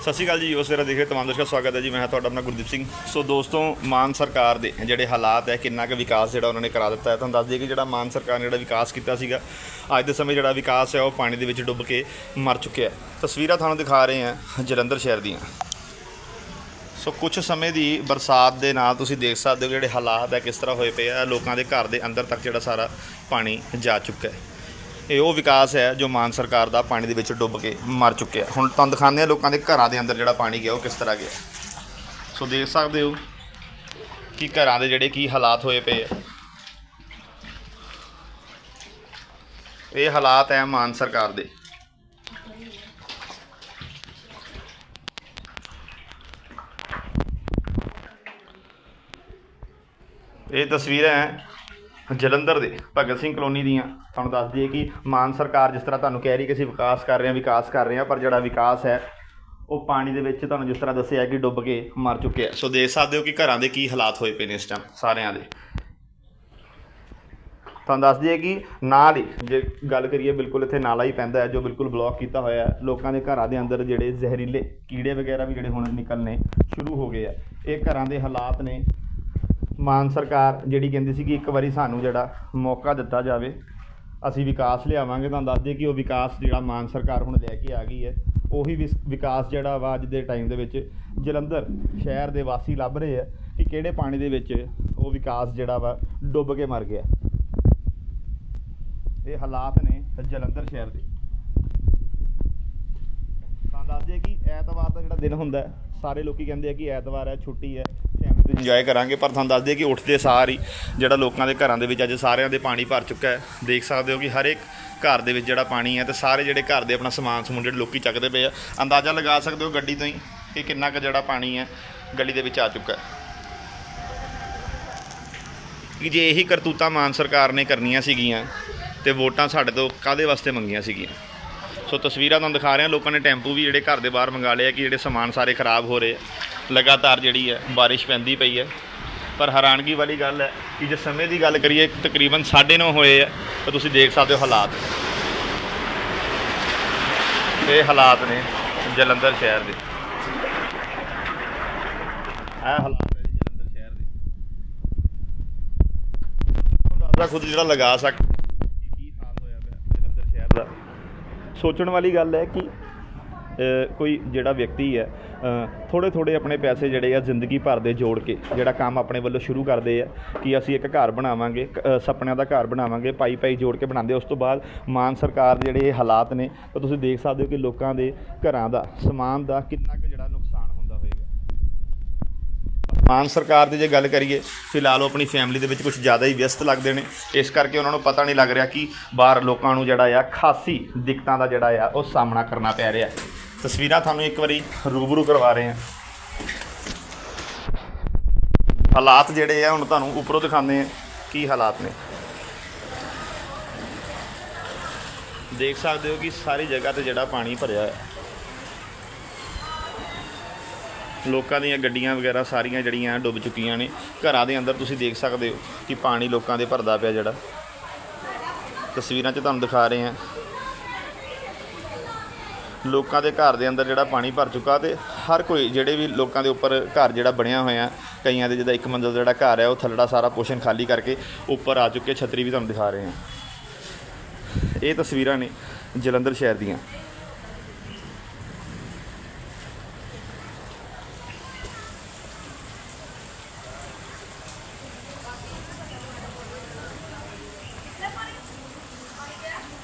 ਸਤਿ ਸ਼੍ਰੀ ਅਕਾਲ ਜੀ, ਉਸ ਵੇਲੇ ਦੇਖ ਰਹੇ ਤਮਾਮ ਦਰਸ਼ਕਾਂ ਦਾ ਸਵਾਗਤ ਹੈ ਜੀ। ਮੈਂ ਤੁਹਾਡਾ ਆਪਣਾ ਗੁਰਦੀਪ ਸਿੰਘ। ਸੋ ਦੋਸਤੋ, ਮਾਨ ਸਰਕਾਰ ਦੇ ਜਿਹੜੇ ਹਾਲਾਤ ਹੈ, ਕਿੰਨਾ ਕੁ ਵਿਕਾਸ ਜਿਹੜਾ ਉਹਨਾਂ ਨੇ ਕਰਾ ਦਿੱਤਾ ਹੈ, ਤੁਹਾਨੂੰ ਦੱਸ ਦਈਏ ਕਿ ਜਿਹੜਾ ਮਾਨ ਸਰਕਾਰ ਨੇ ਜਿਹੜਾ ਵਿਕਾਸ ਕੀਤਾ ਸੀਗਾ, ਅੱਜ ਦੇ ਸਮੇਂ ਜਿਹੜਾ ਵਿਕਾਸ ਹੈ, ਉਹ ਪਾਣੀ ਦੇ ਵਿੱਚ ਡੁੱਬ ਕੇ ਮਰ ਚੁੱਕਿਆ ਹੈ। ਤਸਵੀਰਾਂ ਤੁਹਾਨੂੰ ਦਿਖਾ ਰਹੇ ਹਾਂ ਜਲੰਧਰ ਸ਼ਹਿਰ ਦੀਆਂ। ਸੋ ਕੁਝ ਸਮੇਂ ਦੀ ਬਰਸਾਤ ਦੇ ਨਾਲ ਤੁਸੀਂ ਦੇਖ ਸਕਦੇ ਹੋ ਜਿਹੜੇ ਹਾਲਾਤ ਹੈ, ਕਿਸ ਤਰ੍ਹਾਂ ਹੋਏ ਪਏ ਆ, ਲੋਕਾਂ ਦੇ ਘਰ ਦੇ ਅੰਦਰ ਤੱਕ ਜਿਹੜਾ ਸਾਰਾ ਪਾਣੀ ਜਾ ਚੁੱਕਾ ਹੈ। ਇਹ ਉਹ ਵਿਕਾਸ ਹੈ ਜੋ ਮਾਨ ਸਰਕਾਰ ਦਾ ਪਾਣੀ ਦੇ ਵਿੱਚ ਡੁੱਬ ਕੇ ਮਰ ਚੁੱਕਿਆ ਹੁਣ ਤੁਹਾਨੂੰ ਦਿਖਾਉਂਦੇ ਆ ਲੋਕਾਂ ਦੇ ਘਰਾਂ ਦੇ ਅੰਦਰ ਜਿਹੜਾ ਪਾਣੀ ਗਿਆ, ਉਹ ਕਿਸ ਤਰ੍ਹਾਂ ਗਿਆ। ਸੋ ਦੇਖ ਸਕਦੇ ਹੋ ਕਿ ਘਰਾਂ ਦੇ ਜਿਹੜੇ ਕੀ ਹਾਲਾਤ ਹੋਏ ਪਏ ਆ। ਇਹ ਹਾਲਾਤ ਹੈ ਮਾਨ ਸਰਕਾਰ ਦੇ। ਇਹ ਤਸਵੀਰਾਂ ਹੈ ਜਲੰਧਰ ਦੇ ਭਗਤ ਸਿੰਘ ਕਲੋਨੀ ਦੀਆਂ। ਤੁਹਾਨੂੰ ਦੱਸ ਦਈਏ ਕਿ ਮਾਨ ਸਰਕਾਰ ਜਿਸ ਤਰ੍ਹਾਂ ਤੁਹਾਨੂੰ ਕਹਿ ਰਹੀ ਕਿ ਅਸੀਂ ਵਿਕਾਸ ਕਰ ਰਹੇ ਹਾਂ, ਵਿਕਾਸ ਕਰ ਰਹੇ ਹਾਂ, ਪਰ ਜਿਹੜਾ ਵਿਕਾਸ ਹੈ, ਉਹ ਪਾਣੀ ਦੇ ਵਿੱਚ ਤੁਹਾਨੂੰ ਜਿਸ ਤਰ੍ਹਾਂ ਦੱਸਿਆ ਕਿ ਡੁੱਬ ਕੇ ਮਰ ਚੁੱਕੇ ਆ ਸੋ ਦੇਖ ਸਕਦੇ ਹੋ ਕਿ ਘਰਾਂ ਦੇ ਕੀ ਹਾਲਾਤ ਹੋਏ ਪਏ ਨੇ ਇਸ ਟਾਈਮ ਸਾਰਿਆਂ ਦੇ। ਤੁਹਾਨੂੰ ਦੱਸ ਦਈਏ ਕਿ ਨਾਲ ਹੀ ਜੇ ਗੱਲ ਕਰੀਏ, ਬਿਲਕੁਲ ਇੱਥੇ ਨਾਲਾ ਹੀ ਪੈਂਦਾ ਹੈ, ਜੋ ਬਿਲਕੁਲ ਬਲੌਕ ਕੀਤਾ ਹੋਇਆ ਹੈ। ਲੋਕਾਂ ਦੇ ਘਰਾਂ ਦੇ ਅੰਦਰ ਜਿਹੜੇ ਜ਼ਹਿਰੀਲੇ ਕੀੜੇ ਵਗੈਰਾ ਵੀ ਜਿਹੜੇ ਹੁਣ ਨਿਕਲਣੇ ਸ਼ੁਰੂ ਹੋ ਗਏ ਆ ਇਹ ਘਰਾਂ ਦੇ ਹਾਲਾਤ ਨੇ। ਮਾਨ ਸਰਕਾਰ ਜਿਹੜੀ ਕਹਿੰਦੀ ਸੀ ਕਿ ਇੱਕ ਵਾਰੀ ਸਾਨੂੰ ਜਿਹੜਾ ਮੌਕਾ ਦਿੱਤਾ ਜਾਵੇ, ਅਸੀਂ ਵਿਕਾਸ ਲਿਆਵਾਂਗੇ, ਤੁਹਾਨੂੰ ਦੱਸ ਦਈਏ ਕਿ ਉਹ ਵਿਕਾਸ ਜਿਹੜਾ ਮਾਨ ਸਰਕਾਰ ਹੁਣ ਲੈ ਕੇ ਆ ਗਈ ਹੈ, ਉਹੀ ਵਿਸ- ਵਿਕਾਸ ਜਿਹੜਾ ਵਾ ਅੱਜ ਦੇ ਟਾਈਮ ਦੇ ਵਿੱਚ ਜਲੰਧਰ ਸ਼ਹਿਰ ਦੇ ਵਾਸੀ ਲੱਭ ਰਹੇ ਆ ਕਿ ਕਿਹੜੇ ਪਾਣੀ ਦੇ ਵਿੱਚ ਉਹ ਵਿਕਾਸ ਜਿਹੜਾ ਵਾ ਡੁੱਬ ਕੇ ਮਰ ਗਿਆ। ਇਹ ਹਾਲਾਤ ਨੇ ਜਲੰਧਰ ਸ਼ਹਿਰ ਦੇ। ਤਾਂ ਦੱਸ ਦਈਏ ਕਿ ਐਤਵਾਰ ਦਾ ਜਿਹੜਾ ਦਿਨ ਹੁੰਦਾ, ਸਾਰੇ ਲੋਕੀ ਕਹਿੰਦੇ ਆ ਕਿ ਐਤਵਾਰ ਹੈ, ਛੁੱਟੀ ਹੈ ਇੰਜੋਏ ਕਰਾਂਗੇ, ਪਰ ਤੁਹਾਨੂੰ ਦੱਸ ਦਈਏ ਕਿ ਉੱਠਦੇ ਸਾਰ ਹੀ ਜਿਹੜਾ ਲੋਕਾਂ ਦੇ ਘਰਾਂ ਦੇ ਵਿੱਚ ਅੱਜ ਸਾਰਿਆਂ ਦੇ ਪਾਣੀ ਭਰ ਚੁੱਕਾ ਹੈ। ਦੇਖ ਸਕਦੇ ਹੋ ਕਿ ਹਰ ਇੱਕ ਘਰ ਦੇ ਵਿੱਚ ਜਿਹੜਾ ਪਾਣੀ ਹੈ ਤੇ ਸਾਰੇ ਜਿਹੜੇ ਘਰ ਦੇ ਆਪਣਾ ਸਮਾਨ ਸਮੂਨ ਜਿਹੜੇ ਲੋਕੀ ਚੱਕਦੇ ਪਏ ਆ। ਅੰਦਾਜ਼ਾ ਲਗਾ ਸਕਦੇ ਹੋ ਗੱਡੀ ਤੋਂ ਹੀ ਕਿ ਕਿੰਨਾ ਕੁ ਜਿਹੜਾ ਪਾਣੀ ਹੈ ਗੱਡੀ ਦੇ ਵਿੱਚ ਆ ਚੁੱਕਾ ਹੈ। ਕਿ ਜੇ ਇਹੀ ਕਰਤੂਤਾਂ ਮਾਨ ਸਰਕਾਰ ਨੇ ਕਰਨੀਆਂ ਸੀਗੀਆਂ ਤੇ ਵੋਟਾਂ ਸਾਡੇ ਤੋਂ ਕਾਦੇ ਵਾਸਤੇ ਮੰਗੀਆਂ ਸੀਗੀਆਂ? ਸੋ ਤਸਵੀਰਾਂ ਤੁਹਾਨੂੰ ਦਿਖਾ ਰਿਹਾ, ਲੋਕਾਂ ਨੇ ਟੈਂਪੂ ਵੀ ਜਿਹੜੇ ਘਰ ਦੇ ਬਾਹਰ ਮੰਗਾ ਲਏ ਆ ਕਿ ਜਿਹੜੇ ਸਮਾਨ ਸਾਰੇ ਖਰਾਬ ਹੋ ਰਹੇ ਆ। ਲਗਾਤਾਰ ਜਿਹੜੀ ਹੈ ਬਾਰਿਸ਼ ਪੈਂਦੀ ਪਈ ਹੈ। ਪਰ ਹੈਰਾਨਗੀ ਵਾਲੀ ਗੱਲ ਹੈ ਕਿ ਜੇ ਸਮੇਂ ਦੀ ਗੱਲ ਕਰੀਏ, ਤਕਰੀਬਨ 9:30 ਹੋਏ ਆ ਤਾਂ ਤੁਸੀਂ ਦੇਖ ਸਕਦੇ ਹੋ ਹਾਲਾਤ। ਇਹ ਹਾਲਾਤ ਨੇ ਜਲੰਧਰ ਸ਼ਹਿਰ ਦੇ। ਇਹ ਹਾਲਾਤ ਹੈ ਜਲੰਧਰ ਸ਼ਹਿਰ ਦੇ। ਅੰਦਾਜ਼ਾ ਖੁਦ ਜਿਹੜਾ ਲਗਾ ਸਕ ਕੀ ਹਾਲ ਹੋਇਆ ਪਿਆ ਜਲੰਧਰ ਸ਼ਹਿਰ ਦਾ। ਸੋਚਣ ਵਾਲੀ ਗੱਲ ਹੈ ਕਿ ਕੋਈ ਜਿਹੜਾ ਵਿਅਕਤੀ ਹੈ ਥੋੜੇ ਥੋੜੇ ਆਪਣੇ ਪੈਸੇ ਜਿਹੜੇ ਆ ਜ਼ਿੰਦਗੀ ਭਰ ਦੇ ਜੋੜ ਕੇ ਜਿਹੜਾ ਕੰਮ ਆਪਣੇ ਵੱਲੋਂ ਸ਼ੁਰੂ ਕਰਦੇ ਆ ਕਿ ਅਸੀਂ ਇੱਕ ਘਰ ਬਣਾਵਾਂਗੇ, ਕ- ਸੁਪਨਿਆਂ ਦਾ ਘਰ ਬਣਾਵਾਂਗੇ ਪਾਈ ਪਾਈ ਜੋੜ ਕੇ ਬਣਾਉਂਦੇ ਉਸ ਤੋਂ ਬਾਅਦ ਮਾਨ ਸਰਕਾਰ ਦੇ ਜਿਹੜੇ ਇਹ ਹਾਲਾਤ ਨੇ, ਤਾਂ ਤੁਸੀਂ ਦੇਖ ਸਕਦੇ ਹੋ ਕਿ ਲੋਕਾਂ ਦੇ ਘਰਾਂ ਦਾ, ਸਮਾਨ ਦਾ ਕਿੰਨਾ ਕੁ ਜਿਹੜਾ ਨੁਕਸਾਨ ਹੁੰਦਾ ਹੋਏਗਾ। ਮਾਨ ਸਰਕਾਰ ਦੀ ਜੇ ਗੱਲ ਕਰੀਏ, ਫਿਲਹਾਲ ਉਹ ਆਪਣੀ ਫੈਮਿਲੀ ਦੇ ਵਿੱਚ ਕੁਝ ਜ਼ਿਆਦਾ ਹੀ ਵਿਅਸਤ ਲੱਗਦੇ ਨੇ। ਇਸ ਕਰਕੇ ਉਹਨਾਂ ਨੂੰ ਪਤਾ ਨਹੀਂ ਲੱਗ ਰਿਹਾ ਕਿ ਬਾਹਰ ਲੋਕਾਂ ਨੂੰ ਜਿਹੜਾ ਆ ਖਾਸੀ ਦਿੱਕਤਾਂ ਦਾ ਜਿਹੜਾ ਆ ਉਹ ਸਾਹਮਣਾ ਕਰਨਾ ਪੈ ਰਿਹਾ। ਤਸਵੀਰਾਂ ਤੁਹਾਨੂੰ ਇੱਕ ਵਾਰੀ ਰੂਬਰੂ ਕਰਵਾ ਰਹੇ ਹਾਂ। ਹਾਲਾਤ ਜਿਹੜੇ ਆ, ਹੁਣ ਤੁਹਾਨੂੰ ਉੱਪਰੋਂ ਦਿਖਾਉਂਦੇ ਆ ਕੀ ਹਾਲਾਤ ਨੇ। ਦੇਖ ਸਕਦੇ ਹੋ ਕਿ ਸਾਰੀ ਜਗ੍ਹਾ ਤੇ ਜਿਹੜਾ ਪਾਣੀ ਭਰਿਆ ਹੈ। ਲੋਕਾਂ ਦੀਆਂ ਗੱਡੀਆਂ ਵਗੈਰਾ ਸਾਰੀਆਂ ਜਿਹੜੀਆਂ ਡੁੱਬ ਚੁੱਕੀਆਂ ਨੇ। ਘਰਾਂ ਦੇ ਅੰਦਰ ਤੁਸੀਂ ਦੇਖ ਸਕਦੇ ਹੋ ਕਿ ਪਾਣੀ ਲੋਕਾਂ ਦੇ ਭਰਦਾ ਪਿਆ ਜਿਹੜਾ। ਤਸਵੀਰਾਂ 'ਚ ਤੁਹਾਨੂੰ ਦਿਖਾ ਰਹੇ ਹਾਂ ਲੋਕਾਂ ਦੇ ਘਰ ਦੇ ਅੰਦਰ ਜਿਹੜਾ ਪਾਣੀ ਭਰ ਚੁੱਕਾ ਤੇ ਹਰ ਕੋਈ ਜਿਹੜੇ ਵੀ ਲੋਕਾਂ ਦੇ ਉੱਪਰ ਘਰ ਜਿਹੜਾ ਬਣਿਆ ਹੋਇਆ, ਕਈਆਂ ਦੇ ਜਿਹਦਾ ਇੱਕ ਮੰਜ਼ਲ ਜਿਹੜਾ ਘਰ ਹੈ, ਉਹ ਥੱਲੜਾ ਸਾਰਾ ਪੋਸ਼ਨ ਖਾਲੀ ਕਰਕੇ ਉੱਪਰ ਆ ਚੁੱਕੇ, ਛਤਰੀ ਵੀ ਤੁਹਾਨੂੰ ਦਿਖਾ ਰਹੇ ਹਾਂ। ਇਹ ਤਸਵੀਰਾਂ ਨੇ ਜਲੰਧਰ ਸ਼ਹਿਰ ਦੀਆਂ।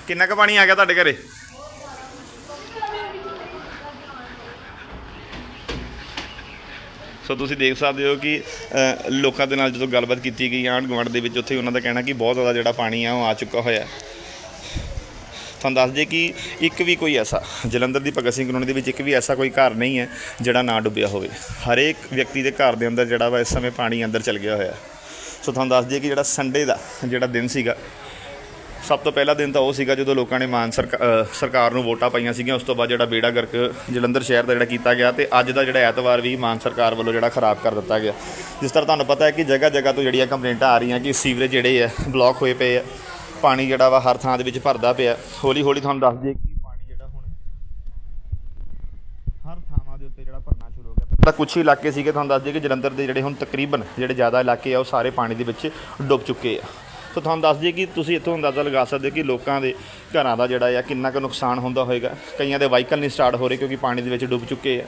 ਕਿੰਨਾ ਕੁ ਪਾਣੀ ਆ ਗਿਆ ਤੁਹਾਡੇ ਘਰੇ? ਸੋ ਤੁਸੀਂ ਦੇਖ ਸਕਦੇ ਹੋ ਕਿ ਲੋਕਾਂ ਦੇ ਨਾਲ ਜਦੋਂ ਗੱਲਬਾਤ ਕੀਤੀ ਗਈ ਆਂਢ ਗੁਆਂਢ ਦੇ ਵਿੱਚ, ਉੱਥੇ ਉਹਨਾਂ ਦਾ ਕਹਿਣਾ ਕਿ ਬਹੁਤ ਜ਼ਿਆਦਾ ਜਿਹੜਾ ਪਾਣੀ ਆ ਉਹ ਆ ਚੁੱਕਾ ਹੋਇਆ। ਤੁਹਾਨੂੰ ਦੱਸ ਦਈਏ ਕਿ ਇੱਕ ਵੀ ਕੋਈ ਐਸਾ, ਜਲੰਧਰ ਦੀ ਭਗਤ ਸਿੰਘ ਕਲੋਨੀ ਦੇ ਵਿੱਚ ਇੱਕ ਵੀ ਐਸਾ ਕੋਈ ਘਰ ਨਹੀਂ ਹੈ ਜਿਹੜਾ ਨਾ ਡੁੱਬਿਆ ਹੋਵੇ। ਹਰੇਕ ਵਿਅਕਤੀ ਦੇ ਘਰ ਦੇ ਅੰਦਰ ਜਿਹੜਾ ਵਾ ਇਸ ਸਮੇਂ ਪਾਣੀ ਅੰਦਰ ਚਲ ਗਿਆ ਹੋਇਆ। ਸੋ ਤੁਹਾਨੂੰ ਦੱਸ ਦਈਏ ਕਿ ਜਿਹੜਾ ਸੰਡੇ ਦਾ ਜਿਹੜਾ ਦਿਨ ਸੀਗਾ ਸਭ ਤੋਂ ਪਹਿਲਾ ਦਿਨ ਤਾਂ ਉਹ ਸੀਗਾ ਜਦੋਂ ਲੋਕਾਂ ਨੇ ਮਾਨ ਸਰਕਾ- ਸਰਕਾਰ ਨੂੰ ਵੋਟਾਂ ਪਾਈਆਂ ਸੀਗੀਆਂ, ਉਸ ਤੋਂ ਬਾਅਦ ਜਿਹੜਾ ਬੇੜਾ ਗਰਕ ਜਲੰਧਰ ਸ਼ਹਿਰ ਦਾ ਜਿਹੜਾ ਕੀਤਾ ਗਿਆ ਤੇ ਅੱਜ ਦਾ ਜਿਹੜਾ ਐਤਵਾਰ ਵੀ ਮਾਨ ਸਰਕਾਰ ਵੱਲੋਂ ਜਿਹੜਾ ਖਰਾਬ ਕਰ ਦਿੱਤਾ ਗਿਆ। ਜਿਸ ਤਰ੍ਹਾਂ ਤੁਹਾਨੂੰ ਪਤਾ ਹੈ ਕਿ ਜਗ੍ਹਾ ਜਗ੍ਹਾ ਤੋਂ ਜਿਹੜੀਆਂ ਕੰਪਲੇਂਟਾਂ ਆ ਰਹੀਆਂ ਕਿ ਸੀਵਰੇਜ ਜਿਹੜੇ ਆ, ਬਲੌਕ ਹੋਏ ਪਏ ਆ, ਪਾਣੀ ਜਿਹੜਾ ਵਾ ਹਰ ਥਾਂ ਦੇ ਵਿੱਚ ਭਰਦਾ ਪਿਆ। ਹੌਲੀ ਹੌਲੀ ਤੁਹਾਨੂੰ ਦੱਸ ਦਈਏ ਕਿ ਪਾਣੀ ਜਿਹੜਾ ਹੁਣ ਹਰ ਥਾਵਾਂ ਦੇ ਉੱਤੇ ਜਿਹੜਾ ਭਰਨਾ ਸ਼ੁਰੂ ਹੋ ਗਿਆ। ਤਾਂ ਕੁਝ ਇਲਾਕੇ ਸੀਗੇ, ਤੁਹਾਨੂੰ ਦੱਸ ਦਈਏ ਕਿ ਜਲੰਧਰ ਦੇ ਜਿਹੜੇ ਹੁਣ ਤਕਰੀਬਨ ਜਿਹੜੇ ਜ਼ਿਆਦਾ ਇਲਾਕੇ ਆ, ਉਹ ਸਾਰੇ ਪਾਣੀ ਦੇ ਵਿੱਚ ਡੁੱਬ ਚੁੱਕੇ ਆ। ਸੋ ਤੁਹਾਨੂੰ ਦੱਸ ਦਈਏ ਕਿ ਤੁਸੀਂ ਇੱਥੋਂ ਅੰਦਾਜ਼ਾ ਲਗਾ ਸਕਦੇ ਹੋ ਕਿ ਲੋਕਾਂ ਦੇ ਘਰਾਂ ਦਾ ਜਿਹੜਾ ਆ ਕਿੰਨਾ ਕੁ ਨੁਕਸਾਨ ਹੁੰਦਾ ਹੋਵੇਗਾ ਕਈਆਂ ਦੇ ਵਾਹੀਕਲ ਨਹੀਂ ਸਟਾਰਟ ਹੋ ਰਹੇ ਕਿਉਂਕਿ ਪਾਣੀ ਦੇ ਵਿੱਚ ਡੁੱਬ ਚੁੱਕੇ ਆ।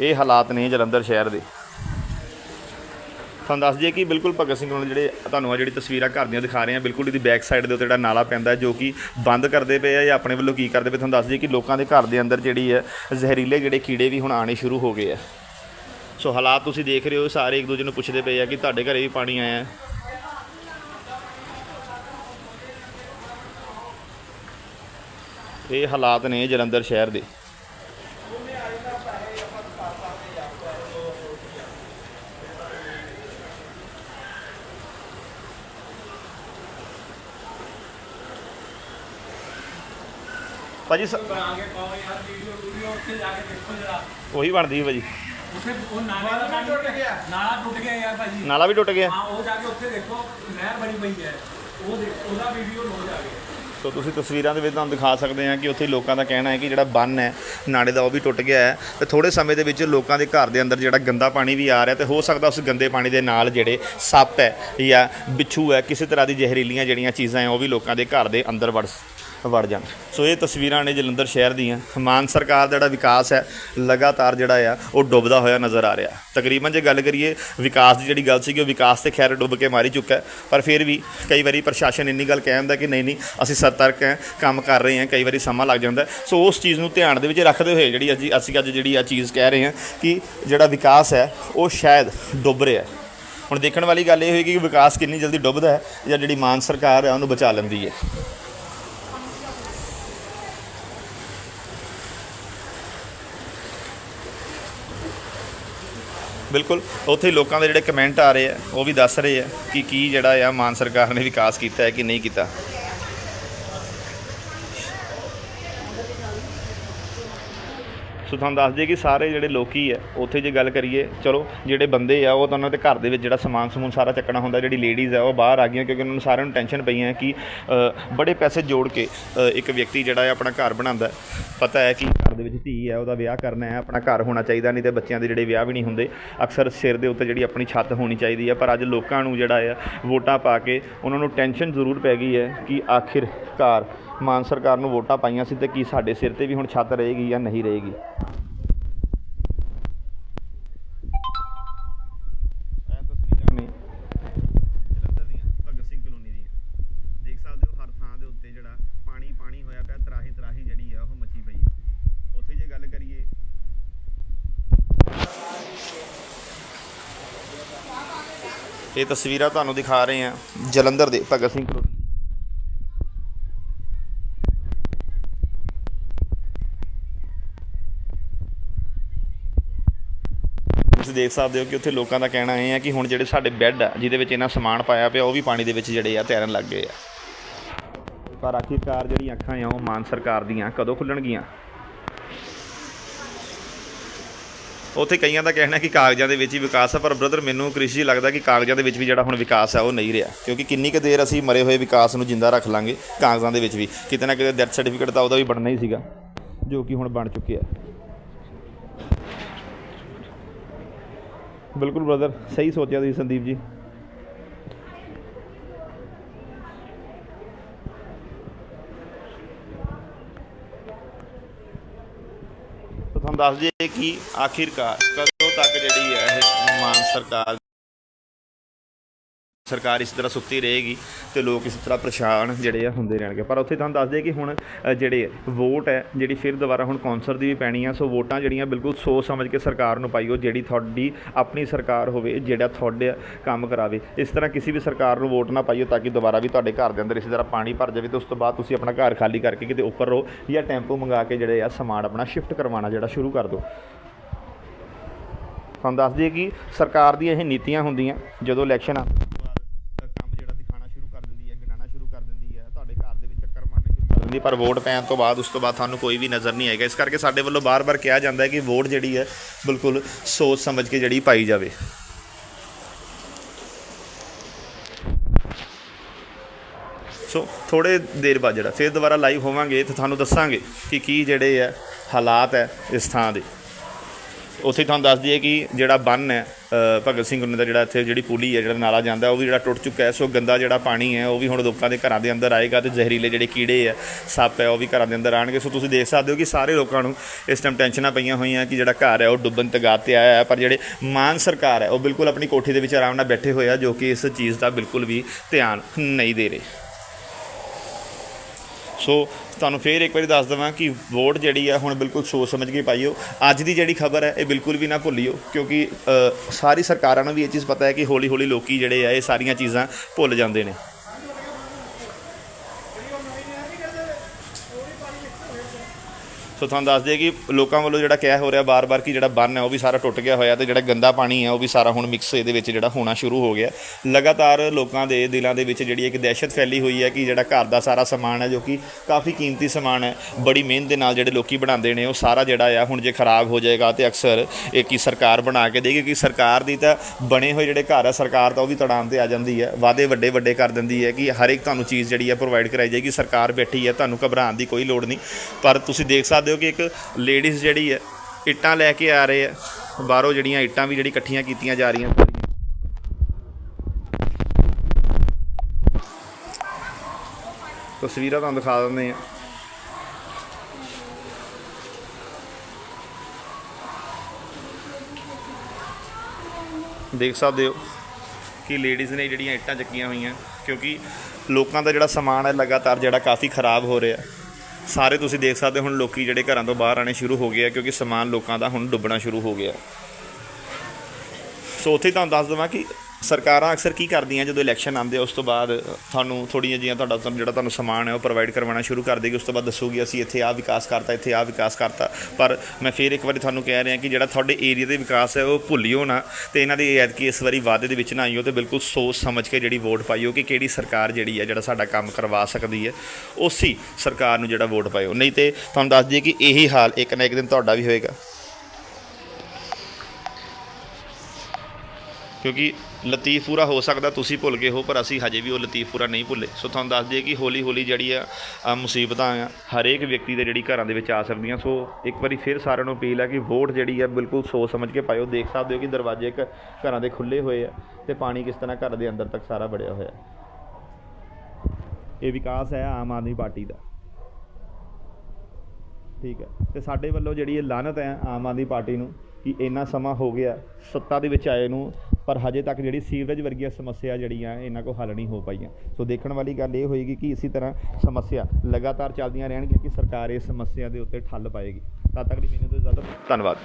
ਇਹ ਹਾਲਾਤ ਨੇ ਜਲੰਧਰ ਸ਼ਹਿਰ ਦੇ। ਤੁਹਾਨੂੰ ਦੱਸ ਦਈਏ ਕਿ ਬਿਲਕੁਲ ਭਗਤ ਸਿੰਘ ਕੋਲ ਜਿਹੜੇ ਤੁਹਾਨੂੰ ਆ ਜਿਹੜੀ ਤਸਵੀਰਾਂ ਘਰ ਦੀਆਂ ਦਿਖਾ ਰਹੇ ਆ ਬਿਲਕੁਲ ਇਹਦੀ ਬੈਕ ਸਾਈਡ ਦੇ ਉੱਤੇ ਜਿਹੜਾ ਨਾਲਾ ਪੈਂਦਾ ਜੋ ਕਿ ਬੰਦ ਕਰਦੇ ਪਏ ਆ ਜਾਂ ਆਪਣੇ ਵੱਲੋਂ ਕੀ ਕਰਦੇ ਪਏ। ਤੁਹਾਨੂੰ ਦੱਸ ਦਈਏ ਕਿ ਲੋਕਾਂ ਦੇ ਘਰ ਦੇ ਅੰਦਰ ਜਿਹੜੀ ਹੈ ਜ਼ਹਿਰੀਲੇ ਜਿਹੜੇ ਕੀੜੇ ਵੀ ਹੁਣ ਆਣੇ ਸ਼ੁਰੂ ਹੋ ਗਏ ਆ। ਸੋ ਹਾਲਾਤ ਤੁਸੀਂ ਦੇਖ ਰਹੇ ਹੋ, ਸਾਰੇ ਇੱਕ ਦੂਜੇ ਨੂੰ ਪੁੱਛਦੇ ਪਏ ਆ ਕਿ ਤੁਹਾਡੇ ਘਰੇ ਵੀ ਪਾਣੀ ਆਇਆ। ਇਹ ਹਾਲਾਤ ਨੇ ਜਲੰਧਰ ਸ਼ਹਿਰ ਦੇ। ਭਾਜੀ ਸ- ਆਗੇ ਪਾਓ ਯਾਰ ਵੀਡੀਓ ਵੀਡੀਓ ਉੱਥੇ ਜਾ ਕੇ ਦੇਖੋ ਜਰਾ ਉਹੀ ਬਣਦੀ ਹੈ ਭਾਜੀ। ਉੱਥੇ ਉਹ ਨਾਲਾ ਦਾ ਟੁੱਟ ਗਿਆ। ਨਾਲਾ ਟੁੱਟ ਗਿਆ ਯਾਰ ਭਾਜੀ। ਨਾਲਾ ਵੀ ਟੁੱਟ ਗਿਆ। ਹਾਂ ਉਹ ਜਾ ਕੇ ਉੱਥੇ ਦੇਖੋ ਨਹਿਰ ਬਣੀ ਪਈ ਹੈ। ਉਹ ਦੇਖ ਉਹਦਾ ਵੀਡੀਓ ਲੋ ਜਾ ਕੇ ਸੋ ਤੁਸੀਂ ਤਸਵੀਰਾਂ ਦੇ ਵਿੱਚ ਤੁਹਾਨੂੰ ਦਿਖਾ ਸਕਦੇ ਆ ਕਿ ਉੱਥੇ ਲੋਕਾਂ ਦਾ ਕਹਿਣਾ ਹੈ ਕਿ ਜਿਹੜਾ ਬੰਨ ਹੈ, ਨਾੜੇ ਦਾ ਉਹ ਵੀ ਟੁੱਟ ਗਿਆ ਹੈ ਤੇ ਥੋੜੇ ਸਮੇਂ ਦੇ ਵਿੱਚ ਲੋਕਾਂ ਦੇ ਘਰ ਦੇ ਅੰਦਰ ਜਿਹੜਾ ਗੰਦਾ ਪਾਣੀ ਵੀ ਆ ਰਿਹਾ ਤੇ ਹੋ ਸਕਦਾ ਉਸ ਗੰਦੇ ਪਾਣੀ ਦੇ ਨਾਲ ਜਿਹੜੇ ਸੱਪ ਹੈ ਜਾਂ ਬਿੱਛੂ ਹੈ, ਕਿਸੇ ਤਰ੍ਹਾਂ ਦੀ ਜ਼ਹਿਰੀਲੀਆਂ ਜਿਹੜੀਆਂ ਚੀਜ਼ਾਂ ਹੈ, ਉਹ ਵੀ ਲੋਕਾਂ ਦੇ ਘਰ ਦੇ ਅੰਦਰ ਵੜ ਵੜ ਜਾਣ। ਸੋ ਇਹ ਤਸਵੀਰਾਂ ਨੇ ਜਲੰਧਰ ਸ਼ਹਿਰ ਦੀਆਂ। ਮਾਨ ਸਰਕਾਰ ਦਾ ਜਿਹੜਾ ਵਿਕਾਸ ਹੈ, ਲਗਾਤਾਰ ਜਿਹੜਾ ਆ, ਉਹ ਡੁੱਬਦਾ ਹੋਇਆ ਨਜ਼ਰ ਆ ਰਿਹਾ। ਤਕਰੀਬਨ ਜੇ ਗੱਲ ਕਰੀਏ, ਵਿਕਾਸ ਦੀ ਜਿਹੜੀ ਗੱਲ ਸੀਗੀ, ਉਹ ਵਿਕਾਸ ਤੇ ਖੈਰ ਡੁੱਬ ਕੇ ਮਾਰੀ ਚੁੱਕਾ ਪਰ ਫਿਰ ਵੀ ਕਈ ਵਾਰੀ ਪ੍ਰਸ਼ਾਸਨ ਇੰਨੀ ਗੱਲ ਕਹਿ ਦਿੰਦਾ ਕਿ ਨਹੀਂ ਨਹੀਂ, ਅਸੀਂ ਸਤਰਕ ਹੈ, ਕੰਮ ਕਰ ਰਹੇ ਹਾਂ, ਕਈ ਵਾਰੀ ਸਮਾਂ ਲੱਗ ਜਾਂਦਾ ਸੋ ਉਸ ਚੀਜ਼ ਨੂੰ ਧਿਆਨ ਦੇ ਵਿੱਚ ਰੱਖਦੇ ਹੋਏ ਜਿਹੜੀ ਅਸੀਂ ਅਸੀਂ ਅੱਜ ਜਿਹੜੀ ਆ ਚੀਜ਼ ਕਹਿ ਰਹੇ ਹਾਂ ਕਿ ਜਿਹੜਾ ਵਿਕਾਸ ਹੈ, ਉਹ ਸ਼ਾਇਦ ਡੁੱਬ ਰਿਹਾ ਹੈ। ਹੁਣ ਦੇਖਣ ਵਾਲੀ ਗੱਲ ਇਹ ਹੋਏਗੀ ਕਿ ਵਿਕਾਸ ਕਿੰਨੀ ਜਲਦੀ ਡੁੱਬਦਾ ਹੈ ਜਾਂ ਜਿਹੜੀ ਮਾਨ ਸਰਕਾਰ ਹੈ, ਉਹਨੂੰ ਬਚਾ ਲੈਂਦੀ ਹੈ। ਬਿਲਕੁਲ। ਉੱਥੇ ਲੋਕਾਂ ਦੇ ਜਿਹੜੇ ਕਮੈਂਟ ਆ ਰਹੇ ਆ, ਉਹ ਵੀ ਦੱਸ ਰਹੇ ਆ ਕਿ ਕੀ ਜਿਹੜਾ ਆ ਮਾਨ ਸਰਕਾਰ ਨੇ ਵਿਕਾਸ ਕੀਤਾ ਹੈ ਕਿ ਨਹੀਂ ਕੀਤਾ। ਸੋ ਤੁਹਾਨੂੰ ਦੱਸ ਦਈਏ ਕਿ ਸਾਰੇ ਜਿਹੜੇ ਲੋਕੀ ਹੈ ਉੱਥੇ ਜੇ ਗੱਲ ਕਰੀਏ, ਚਲੋ, ਜਿਹੜੇ ਬੰਦੇ ਆ, ਉਹ ਤਾਂ ਉਹਨਾਂ ਦੇ ਘਰ ਦੇ ਵਿੱਚ ਜਿਹੜਾ ਸਮਾਨ ਸਮੂਨ ਸਾਰਾ ਚੱਕਣਾ ਹੁੰਦਾ, ਜਿਹੜੀ ਲੇਡੀਜ਼ ਆ, ਉਹ ਬਾਹਰ ਆ ਗਈਆਂ, ਕਿਉਂਕਿ ਉਹਨਾਂ ਨੂੰ ਸਾਰਿਆਂ ਨੂੰ ਟੈਨਸ਼ਨ ਪਈ ਹੈ ਕਿ ਬੜੇ ਪੈਸੇ ਜੋੜ ਕੇ ਇੱਕ ਵਿਅਕਤੀ ਜਿਹੜਾ ਹੈ ਆਪਣਾ ਘਰ ਬਣਾਉਂਦਾ। ਪਤਾ ਹੈ ਕਿ ਘਰ ਦੇ ਵਿੱਚ ਧੀ ਹੈ ਉਹਦਾ ਵਿਆਹ ਕਰਨਾ ਹੈ, ਆਪਣਾ ਘਰ ਹੋਣਾ ਚਾਹੀਦਾ, ਨਹੀਂ ਤੇ ਬੱਚਿਆਂ ਦੇ ਜਿਹੜੇ ਵਿਆਹ ਵੀ ਨਹੀਂ ਹੁੰਦੇ, ਅਕਸਰ ਸਿਰ ਦੇ ਉੱਤੇ ਜਿਹੜੀ ਆਪਣੀ ਛੱਤ ਹੋਣੀ ਚਾਹੀਦੀ ਹੈ ਪਰ ਅੱਜ ਲੋਕਾਂ ਨੂੰ ਜਿਹੜਾ ਆ, ਵੋਟਾਂ ਪਾ ਕੇ ਉਹਨਾਂ ਨੂੰ ਟੈਨਸ਼ਨ ਜ਼ਰੂਰ ਪੈ ਗਈ ਹੈ ਕਿ ਆਖਿਰ ਘਰ ਮਾਨ ਸਰਕਾਰ ਨੂੰ ਵੋਟਾਂ ਪਾਈਆਂ ਸੀ ਤੇ ਕੀ ਸਾਡੇ ਸਿਰ ਤੇ ਵੀ ਹੁਣ ਛੱਤ ਰਹੇਗੀ ਜਾਂ ਨਹੀਂ ਰਹੇਗੀ? ਇਹ ਤਸਵੀਰਾਂ ਨੇ ਜਲੰਧਰ ਦੀਆਂ ਭਗਤ ਸਿੰਘ ਕਲੋਨੀ ਦੀਆਂ। ਦੇਖ ਤੁਸੀਂ ਦੇਖ ਸਕਦੇ ਹੋ ਕਿ ਉੱਥੇ ਲੋਕਾਂ ਦਾ ਕਹਿਣਾ ਇਹ ਹੈ ਕਿ ਹੁਣ ਜਿਹੜੇ ਸਾਡੇ ਬੈੱਡ ਆ, ਜਿਹਦੇ ਵਿੱਚ ਇਹਨਾਂ ਸਮਾਨ ਪਾਇਆ ਪਿਆ, ਉਹ ਵੀ ਪਾਣੀ ਦੇ ਵਿੱਚ ਜਿਹੜੇ ਆ, ਤੈਰਨ ਲੱਗ ਗਏ ਆ। ਪਰ ਆਖਿਰਕਾਰ ਜਿਹੜੀਆਂ ਅੱਖਾਂ ਆ, ਉਹ ਮਾਨ ਸਰਕਾਰ ਦੀਆਂ ਕਦੋਂ ਖੁੱਲਣਗੀਆਂ? ਉੱਥੇ ਕਈਆਂ ਦਾ ਕਹਿਣਾ ਕਿ ਕਾਗਜ਼ਾਂ ਦੇ ਵਿੱਚ ਹੀ ਵਿਕਾਸ ਆ, ਪਰ ਬ੍ਰਦਰ, ਮੈਨੂੰ ਕ੍ਰਿਸ਼ ਜੀ ਲੱਗਦਾ ਕਿ ਕਾਗਜ਼ਾਂ ਦੇ ਵਿੱਚ ਵੀ ਜਿਹੜਾ ਹੁਣ ਵਿਕਾਸ ਹੈ ਉਹ ਨਹੀਂ ਰਿਹਾ। ਕਿਉਂਕਿ ਕਿੰਨੀ ਕੁ ਦੇਰ ਅਸੀਂ ਮਰੇ ਹੋਏ ਵਿਕਾਸ ਨੂੰ ਜਿੰਦਾ ਰੱਖ ਲਾਂਗੇ ਕਾਗਜ਼ਾਂ ਦੇ ਵਿੱਚ ਵੀ। ਕਿਤੇ ਨਾ ਕਿਤੇ ਡੈਥ ਸਰਟੀਫਿਕੇਟ ਤਾਂ ਉਹਦਾ ਵੀ ਬਣਨਾ ਹੀ ਸੀਗਾ, ਜੋ ਕਿ ਹੁਣ ਬਣ ਚੁੱਕਿਆ। ਬਿਲਕੁਲ ਬ੍ਰਦਰ ਸਹੀ ਸੋਚਿਆ ਤੁਸੀਂ ਸੰਦੀਪ ਜੀ। ਤੁਹਾਨੂੰ ਦੱਸ ਦਈਏ ਕਿ ਆਖਿਰਕਾਰ ਕਦੋਂ ਤੱਕ ਜਿਹੜੀ ਹੈ ਇਹ ਮਾਨ ਸਰਕਾਰ ਸਰਕਾਰ ਇਸ ਤਰ੍ਹਾਂ ਸੁੱਤੀ ਰਹੇਗੀ ਤੇ ਲੋਕ ਇਸ ਤਰ੍ਹਾਂ ਪਰੇਸ਼ਾਨ ਜਿਹੜੇ ਆ ਹੁੰਦੇ ਰਹਿਣਗੇ। ਪਰ ਉੱਥੇ ਤੁਹਾਨੂੰ ਦੱਸ ਦਈਏ ਕਿ ਹੁਣ ਜਿਹੜੇ ਵੋਟ ਹੈ, ਜਿਹੜੀ ਫਿਰ ਦੁਬਾਰਾ ਹੁਣ ਕੌਂਸਲ ਦੀ ਵੀ ਪੈਣੀ ਆ, ਸੋ ਵੋਟਾਂ ਜਿਹੜੀਆਂ ਬਿਲਕੁਲ ਸੋਚ ਸਮਝ ਕੇ ਸਰਕਾਰ ਨੂੰ ਪਾਈਓ, ਜਿਹੜੀ ਤੁਹਾਡੀ ਆਪਣੀ ਸਰਕਾਰ ਹੋਵੇ, ਜਿਹੜਾ ਤੁਹਾਡੇ ਕੰਮ ਕਰਾਵੇ। ਇਸ ਤਰ੍ਹਾਂ ਕਿਸੇ ਵੀ ਸਰਕਾਰ ਨੂੰ ਵੋਟ ਨਾ ਪਾਈਓ ਤਾਂ ਕਿ ਦੁਬਾਰਾ ਵੀ ਤੁਹਾਡੇ ਘਰ ਦੇ ਅੰਦਰ ਇਸੇ ਤਰ੍ਹਾਂ ਪਾਣੀ ਭਰ ਜਾਵੇ ਤੇ ਉਸ ਤੋਂ ਬਾਅਦ ਤੁਸੀਂ ਆਪਣਾ ਘਰ ਖਾਲੀ ਕਰਕੇ ਕਿਤੇ ਉੱਪਰ ਰਹੋ ਜਾਂ ਟੈਂਪੂ ਮੰਗਾ ਕੇ ਜਿਹੜੇ ਆ ਸਮਾਨ ਆਪਣਾ ਸ਼ਿਫਟ ਕਰਵਾਉਣਾ ਜਿਹੜਾ ਸ਼ੁਰੂ ਕਰ ਦਿਓ। ਤੁਹਾਨੂੰ ਦੱਸ ਦਈਏ ਕਿ ਸਰਕਾਰ ਦੀਆਂ ਇਹ ਨੀਤੀਆਂ ਹੁੰਦੀਆਂ, ਜਦੋਂ ਇਲੈਕਸ਼ਨ ਆ ਮਾਰਨੇ ਪਰ ਵੋਟ ਪੈਣ ਤੋਂ ਬਾਅਦ, ਉਸ ਤੋਂ ਬਾਅਦ ਤੁਹਾਨੂੰ ਕੋਈ ਵੀ ਨਜ਼ਰ ਨਹੀਂ ਆਏਗਾ ਇਸ ਕਰਕੇ ਸਾਡੇ ਵੱਲੋਂ ਬਾਰ-ਬਾਰ ਕਿਹਾ ਜਾਂਦਾ ਹੈ ਕਿ ਵੋਟ ਜਿਹੜੀ ਹੈ, ਬਿਲਕੁਲ ਸੋਚ ਸਮਝ ਕੇ ਜਿਹੜੀ ਪਾਈ ਜਾਵੇ। ਸੋ ਥੋੜੇ ਦੇਰ ਬਾਅਦ ਜਿਹੜਾ, ਫਿਰ ਦੁਬਾਰਾ ਲਾਈਵ ਹੋਵਾਂਗੇ ਤੇ ਤੁਹਾਨੂੰ ਦੱਸਾਂਗੇ ਕਿ ਕੀ ਜਿਹੜੇ ਹੈ, ਹਾਲਾਤ ਹੈ ਇਸ ਥਾਂ ਦੇ। ਉੱਥੇ ਤੁਹਾਨੂੰ ਦੱਸ ਦਈਏ ਕਿ ਜਿਹੜਾ ਬੰਨ ਹੈ ਭਗਤ ਸਿੰਘ ਨਗਰ ਦਾ ਜਿਹੜਾ ਇੱਥੇ ਜਿਹੜੀ ਪੁਲੀ ਹੈ, ਜਿਹੜਾ ਨਾਲਾ ਜਾਂਦਾ, ਉਹ ਵੀ ਜਿਹੜਾ ਟੁੱਟ ਚੁੱਕਾ ਹੈ। ਸੋ ਗੰਦਾ ਜਿਹੜਾ ਪਾਣੀ ਹੈ, ਉਹ ਵੀ ਹੁਣ ਲੋਕਾਂ ਦੇ ਘਰਾਂ ਦੇ ਅੰਦਰ ਆਏਗਾ ਤੇ ਜ਼ਹਿਰੀਲੇ ਜਿਹੜੇ ਕੀੜੇ ਆ ਸੱਪ ਹੈ, ਉਹ ਵੀ ਘਰਾਂ ਦੇ ਅੰਦਰ ਆਣਗੇ। ਸੋ ਤੁਸੀਂ ਦੇਖ ਸਕਦੇ ਹੋ ਕਿ ਸਾਰੇ ਲੋਕਾਂ ਨੂੰ ਇਸ ਟਾਈਮ ਟੈਨਸ਼ਨਾਂ ਪਈਆਂ ਹੋਈਆਂ ਕਿ ਜਿਹੜਾ ਘਰ ਹੈ, ਉਹ ਡੁੱਬਣ ਤਗਾਤ ਤੇ ਆਇਆ ਹੈ। ਪਰ ਜਿਹੜੇ ਮਾਨ ਸਰਕਾਰ ਹੈ, ਉਹ ਬਿਲਕੁਲ ਆਪਣੀ ਕੋਠੀ ਦੇ ਵਿੱਚ ਆਰਾਮ ਨਾਲ ਬੈਠੇ ਹੋਏ ਆ, ਜੋ ਕਿ ਇਸ ਚੀਜ਼ ਦਾ ਬਿਲਕੁਲ ਵੀ ਧਿਆਨ ਨਹੀਂ ਦੇ ਰਹੇ। ਸੋ ਤੁਹਾਨੂੰ ਫੇਰ ਇੱਕ ਵਾਰੀ ਦੱਸ ਦਵਾਂ ਕਿ ਵੋਟ ਜਿਹੜੀ ਆ, ਹੁਣ ਬਿਲਕੁਲ ਸੋਚ ਸਮਝ ਕੇ ਪਾਈਓ। ਅੱਜ ਦੀ ਜਿਹੜੀ ਖਬਰ ਹੈ, ਇਹ ਬਿਲਕੁਲ ਵੀ ਨਾ ਭੁੱਲਿਓ, ਕਿਉਂਕਿ ਸਾਰੀ ਸਰਕਾਰਾਂ ਨੂੰ ਵੀ ਇਹ ਚੀਜ਼ ਪਤਾ ਹੈ ਕਿ ਹੌਲੀ ਹੌਲੀ ਲੋਕੀ ਜਿਹੜੇ ਆ, ਇਹ ਸਾਰੀਆਂ ਚੀਜ਼ਾਂ ਭੁੱਲ ਜਾਂਦੇ ਨੇ। ਸੋ ਤੁਹਾਨੂੰ ਦੱਸ ਦਈਏ ਕਿ ਲੋਕਾਂ ਵੱਲੋਂ ਜਿਹੜਾ ਕਿਹਾ ਹੋ ਰਿਹਾ ਬਾਰ-ਬਾਰ ਕਿ ਜਿਹੜਾ ਬੰਨ ਹੈ ਉਹ ਵੀ ਸਾਰਾ ਟੁੱਟ ਗਿਆ ਹੋਇਆ ਤੇ ਜਿਹੜਾ ਗੰਦਾ ਪਾਣੀ ਹੈ ਉਹ ਵੀ ਸਾਰਾ ਹੁਣ ਮਿਕਸ ਇਹਦੇ ਵਿੱਚ ਜਿਹੜਾ ਹੋਣਾ ਸ਼ੁਰੂ ਹੋ ਗਿਆ। ਲਗਾਤਾਰ ਲੋਕਾਂ ਦੇ ਦਿਲਾਂ ਦੇ ਵਿੱਚ ਜਿਹੜੀ ਇੱਕ ਦਹਿਸ਼ਤ ਫੈਲੀ ਹੋਈ ਹੈ ਕਿ ਜਿਹੜਾ ਘਰ ਦਾ ਸਾਰਾ ਸਮਾਨ ਹੈ ਜੋ ਕਿ ਕਾਫੀ ਕੀਮਤੀ ਸਮਾਨ ਹੈ, ਬੜੀ ਮਿਹਨਤ ਦੇ ਨਾਲ ਜਿਹੜੇ ਲੋਕੀ ਬਣਾਉਂਦੇ ਨੇ, ਉਹ ਸਾਰਾ ਜਿਹੜਾ ਆ ਹੁਣ ਜੇ ਖਰਾਬ ਹੋ ਜਾਏਗਾ ਤੇ ਅਕਸਰ ਇਹ ਕੀ ਸਰਕਾਰ ਬਣਾ ਕੇ ਦੇਗੀ ਕਿ ਸਰਕਾਰ ਦੀ ਤਾਂ ਬਣੇ ਹੋਏ ਜਿਹੜੇ ਘਰ ਆ, ਸਰਕਾਰ ਤਾਂ ਉਹ ਵੀ ਤੜਾਮ ਤੇ ਆ ਜਾਂਦੀ ਹੈ। ਵਾਅਦੇ ਵੱਡੇ ਵੱਡੇ ਕਰ ਦਿੰਦੀ ਹੈ ਕਿ ਹਰ ਇੱਕ ਤੁਹਾਨੂੰ ਚੀਜ਼ ਜਿਹੜੀ ਹੈ ਪ੍ਰੋਵਾਈਡ ਕਰਾਈ ਜਾਏਗੀ, ਸਰਕਾਰ ਬੈਠੀ ਹੈ, ਤੁਹਾਨੂੰ ਘਬਰਾਉਣ ਦੀ ਕੋਈ ਲੋੜ ਨਹੀਂ। ਪਰ ਤੁਸੀਂ ਦੇਖ ਸਕਦੇ ਹੋ ਕਿ ਇੱਕ ਲੇਡੀਜ਼ ਜਿਹੜੀ ਹੈ, ਇੱਟਾਂ ਲੈ ਕੇ ਆ ਰਹੇ ਆ ਬਾਹਰੋਂ ਜਿਹੜੀਆਂ ਇੱਟਾਂ ਵੀ ਜਿਹੜੀ ਇਕੱਠੀਆਂ ਕੀਤੀਆਂ ਜਾ ਰਹੀਆਂ। ਤਸਵੀਰਾਂ ਤੁਹਾਨੂੰ ਦਿਖਾ ਦਿੰਦੇ ਆ ਦੇਖ ਸਕਦੇ ਹੋ ਕਿ ਲੇਡੀਜ਼ ਨੇ ਜਿਹੜੀਆਂ ਇੱਟਾਂ ਚੱਕੀਆਂ ਹੋਈਆਂ, ਕਿਉਂਕਿ ਲੋਕਾਂ ਦਾ ਜਿਹੜਾ ਸਮਾਨ ਹੈ ਲਗਾਤਾਰ ਜਿਹੜਾ ਕਾਫੀ ਖਰਾਬ ਹੋ ਰਿਹਾ। ਸਾਰੇ ਤੁਸੀਂ ਦੇਖ ਸਕਦੇ ਹੋ ਹੁਣ ਲੋਕੀ ਜਿਹੜੇ ਘਰਾਂ ਤੋਂ ਬਾਹਰ ਆਣੇ ਸ਼ੁਰੂ ਹੋ ਗਏ ਆ, ਕਿਉਂਕਿ ਸਮਾਨ ਲੋਕਾਂ ਦਾ ਹੁਣ ਡੁੱਬਣਾ ਸ਼ੁਰੂ ਹੋ ਗਿਆ। ਸੋ ਉੱਥੇ ਹੀ ਤੁਹਾਨੂੰ ਦੱਸ ਦਵਾਂ ਕਿ ਸਰਕਾਰਾਂ ਅਕਸਰ ਕੀ ਕਰਦੀਆਂ ਜਦੋਂ ਇਲੈਕਸ਼ਨ ਆਉਂਦੇ ਆ, ਉਸ ਤੋਂ ਬਾਅਦ ਤੁਹਾਨੂੰ ਥੋੜ੍ਹੀਆਂ ਜਿਹੀਆਂ ਤੁਹਾਡਾ ਜਿਹੜਾ ਤੁਹਾਨੂੰ ਸਮਾਨ ਹੈ ਉਹ ਪ੍ਰੋਵਾਈਡ ਕਰਵਾਉਣਾ ਸ਼ੁਰੂ ਕਰ ਦੇਗੀ, ਉਸ ਤੋਂ ਬਾਅਦ ਦੱਸੂਗੀ ਅਸੀਂ ਇੱਥੇ ਆਹ ਵਿਕਾਸ ਕਰਤਾ, ਇੱਥੇ ਆਹ ਵਿਕਾਸ ਕਰਤਾ। ਪਰ ਮੈਂ ਫੇਰ ਇੱਕ ਵਾਰੀ ਤੁਹਾਨੂੰ ਕਹਿ ਰਿਹਾ ਕਿ ਜਿਹੜਾ ਤੁਹਾਡੇ ਏਰੀਆ ਦੇ ਵਿਕਾਸ ਹੈ, ਉਹ ਭੁੱਲਿਓ ਨਾ ਤੇ ਇਹਨਾਂ ਦੀ ਐਤਕੀ ਇਸ ਵਾਰੀ ਵਾਅਦੇ ਦੇ ਵਿੱਚ ਨਾ ਆਈਓ ਤੇ ਬਿਲਕੁਲ ਸੋਚ ਸਮਝ ਕੇ ਜਿਹੜੀ ਵੋਟ ਪਾਈਓ ਕਿ ਕਿਹੜੀ ਸਰਕਾਰ ਜਿਹੜੀ ਹੈ, ਜਿਹੜਾ ਸਾਡਾ ਕੰਮ ਕਰਵਾ ਸਕਦੀ ਹੈ, ਉਸੇ ਸਰਕਾਰ ਨੂੰ ਜਿਹੜਾ ਵੋਟ ਪਾਇਓ। ਨਹੀਂ ਤੇ ਤੁਹਾਨੂੰ ਦੱਸ ਦਈਏ ਕਿ ਇਹੀ ਹਾਲ ਇੱਕ ਨਾ ਇੱਕ ਦਿਨ ਤੁਹਾਡਾ ਵੀ ਹੋਏਗਾ। ਕਿਉਂਕਿ ਲਤੀਫ ਪੂਰਾ ਹੋ ਸਕਦਾ, ਤੁਸੀਂ ਭੁੱਲ ਗਏ ਹੋ, ਪਰ ਅਸੀਂ ਹਜੇ ਵੀ ਉਹ ਲਤੀਫ ਪੂਰਾ ਨਹੀਂ ਭੁੱਲੇ। ਸੋ ਤੁਹਾਨੂੰ ਦੱਸ ਦਈਏ ਕਿ ਹੌਲੀ ਹੌਲੀ ਜਿਹੜੀ ਆ ਆਹ ਮੁਸੀਬਤਾਂ ਆ, ਹਰੇਕ ਵਿਅਕਤੀ ਦੇ ਜਿਹੜੀ ਘਰਾਂ ਦੇ ਵਿੱਚ ਆ ਸਕਦੀਆਂ। ਸੋ ਇੱਕ ਵਾਰੀ ਫਿਰ ਸਾਰਿਆਂ ਨੂੰ ਅਪੀਲ ਹੈ ਕਿ ਵੋਟ ਜਿਹੜੀ ਆ, ਬਿਲਕੁਲ ਸੋਚ ਸਮਝ ਕੇ ਪਾਇਓ। ਦੇਖ ਸਕਦੇ ਹੋ ਕਿ ਦਰਵਾਜ਼ੇ ਘਰਾਂ ਦੇ ਖੁੱਲੇ ਹੋਏ ਆ ਤੇ ਪਾਣੀ ਕਿਸ ਤਰ੍ਹਾਂ ਘਰ ਦੇ ਅੰਦਰ ਤੱਕ ਸਾਰਾ ਵੜਿਆ ਹੋਇਆ। ਇਹ ਵਿਕਾਸ ਹੈ ਆਮ ਆਦਮੀ ਪਾਰਟੀ ਦਾ। ਠੀਕ ਹੈ। ਤੇ ਸਾਡੇ ਵੱਲੋਂ ਜਿਹੜੀ ਇਹ ਲਾਨਤ ਹੈ ਆਮ ਆਦਮੀ ਪਾਰਟੀ ਨੂੰ ਕਿ ਇੰਨਾ ਸਮਾਂ ਹੋ ਗਿਆ, ਸੱਤਾ ਦੇ ਵਿੱਚ ਆਏ ਨੂੰ, ਪਰ ਹਜੇ ਤੱਕ ਜਿਹੜੀ ਸੀਵਰੇਜ ਵਰਗੀਆਂ ਸਮੱਸਿਆ ਜਿਹੜੀਆਂ ਇਹਨਾਂ ਕੋ ਹੱਲ ਨਹੀਂ ਹੋ ਪਾਈਆਂ। ਸੋ ਦੇਖਣ ਵਾਲੀ ਗੱਲ ਇਹ ਹੋਏਗੀ ਕਿ ਇਸੇ ਤਰ੍ਹਾਂ ਸਮੱਸਿਆ ਲਗਾਤਾਰ ਚੱਲਦੀਆਂ ਰਹਿਣਗੀਆਂ ਕਿ ਸਰਕਾਰ ਇਸ ਸਮੱਸਿਆ ਦੇ ਉੱਤੇ ਠੱਲ ਪਾਏਗੀ। ਤਦ ਤੱਕ ਦੀ ਮੈਨੂੰ ਤੋਂ ਇਜਾਜ਼ਤ ਧੰਨਵਾਦ।